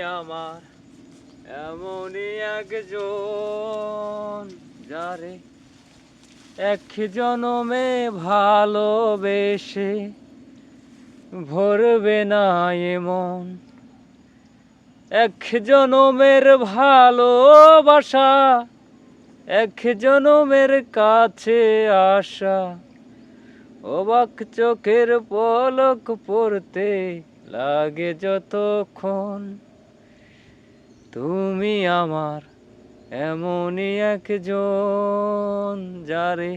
আমার, এমনই একজন যারে এক জনমে ভালোবেসে ভরবে না এমন। এক জনমের ভালোবাসা, এক জনমের কাছে আসা। অবাক চোখের পলক পড়তে লাগে যতক্ষণ তুমি আমার এমনই একজন যারে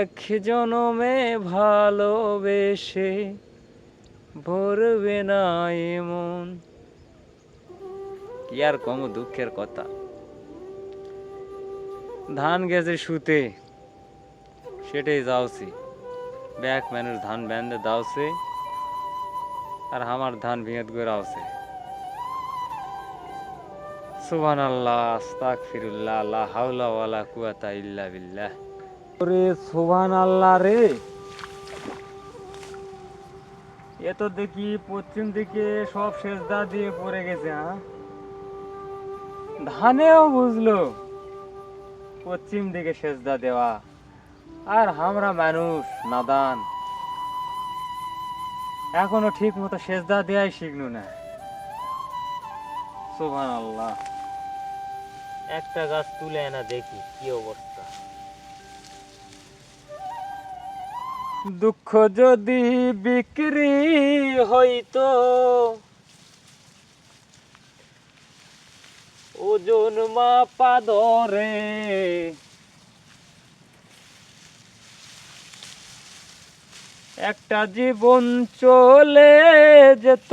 এক জনমে ভালোবেসে ভরবে না এমন। কি আর কম দুঃখের কথা? ধান গেছে শুতে সেটাই যাওছি। ব্যাক মানুষ ধান ব্যান্ডে দাওছে, আর আমার ধান ভিঁত করে সুবহান আল্লাহ আস্তাক ফিরুল্লাহ আল্লাহ হাওলা ওয়ালা কুয়াতা ইল্লা বিল্লাহ। ওরে সুবহান আল্লাহ রে। এ তো দেখি পশ্চিম দিকে সব সেজদা দিয়ে পড়ে গেছে হ্যাঁ ধানেও বুঝলো পশ্চিম দিকে সেজদা দেওয়া। আর আমরা মানুষ, নাদান। এখনও ঠিক মতো সেজদা দেয়াই শিখনু না। সোভান আল্লাহ একটা গাছ তুলে এনা দেখি, কি অবস্থা। দুঃখ যদি বিক্রি হইতো, ওজন মাপা ধরে একটা জীবন চলে যেত।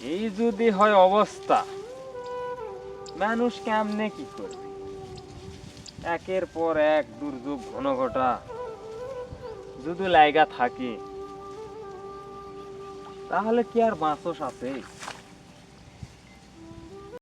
এই যদি হয় অবস্থা, মানুষ কেমনে কি করবে? একের পর এক দুর্যোগ ঘন ঘটা, যদি লাইগা থাকে, তাহলে কি আর বাঁচস আছে